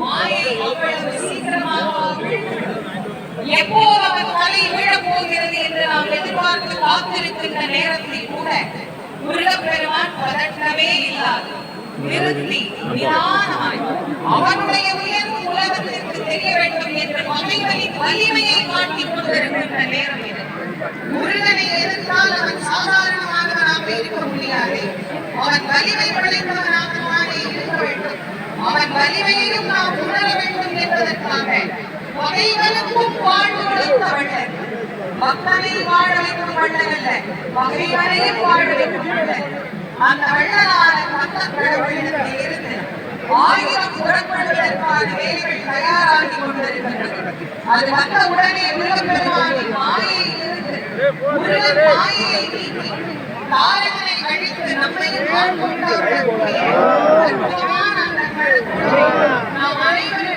மாயை அவ்வளவு சீக்கிரமாக வீழ்ந்துவிடும். எப்போது அவன் தலையில் பதற்றமே நிறுத்தி நிதானமாய். அவனுடைய உயர்வு உலகத்திற்கு தெரிய வேண்டும் என்று பகைவனின் வலிமையை காட்டிக் கொண்டிருக்கின்ற நேரம் இது. முருகனை எதிர்த்தால் அவன் சாதாரணமானவனாக இருக்க முடியாது. அவன் வலிமை படைத்தவனாகவே இருக்க வேண்டும். அவன் வலிமையையும் நாம் உணர வேண்டும் என்பதற்காக பகைவனுக்கும் வாழ்வு கொடுத்த வள்ளல் பக்தனை வாழ வைக்கும் வள்ளல் அல்ல பகைவனையும் வாழ வைக்கும் வள்ளல் அந்த வள்ளலான பக்த கடவுளிடத்தில் இருந்து ஆயிரம் வேலைகள் தயாராகி கொண்டிருக்கின்றன. அது வந்த உடனே முருகப்பெருமானின் முருகன் நீக்கி தாரகனை நம்மையும் நாம் அனைவரும்